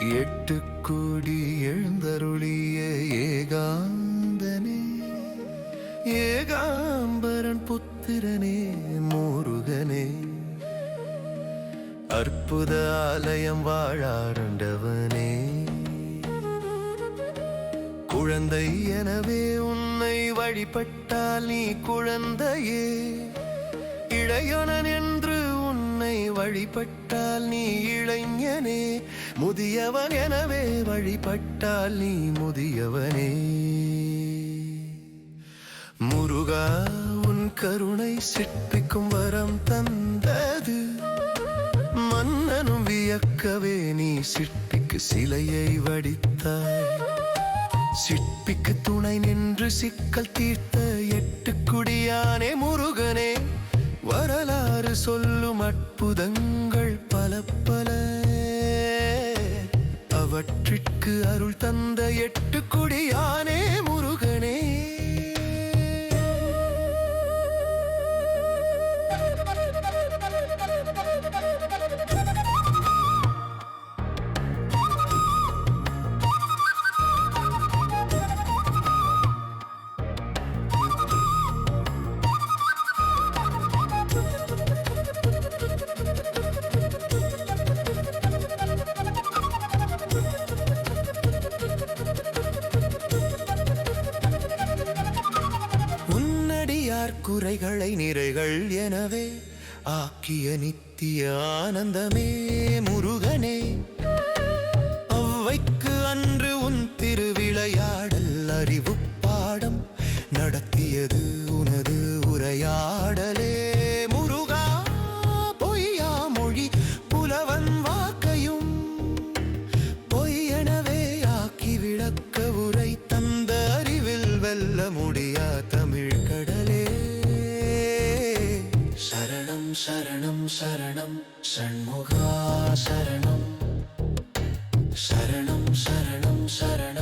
எட்டு கோடி எழுந்தருளிய ஏகாந்தனே ஏகாம்பரன் புத்திரனே முருகனே. அற்புத ஆலயம் வாழாரண்டவனே. குழந்தை எனவே உன்னை வழிபட்டால் நீ குழந்தையே. இளையனன் என்று வழிபட்டால் நீ இளைஞனே முதியவன் எனவே வழிபட்டால் நீ முதியவனே. முருகா உன் கருணை சிற்பிக்கும் வரம் தந்தது. மன்னனும் வியக்கவே நீ சிற்பிக்கு சிலையை வடித்தாய். சிற்பிக்கு துணை நின்று சிக்கல் தீர்த்த எட்டு குடியானே முருகனே. சொல்லும் அற்புதங்கள் பல பல. அவற்றிற்கு அருள் தந்த எட்டு குடியானே குறைகளை நிறைகள் எனவே ஆக்கிய நித்திய ஆனந்தமே முருகனே. அவ்வைக்கு அன்று உன் திருவிளையாடல் அறிவு பாடம் நடத்தியது உனது உரையாடலே. ശരണം ശരണം ഷൺമുഖ ശരണം. ശരണം ശരണം ശരണം.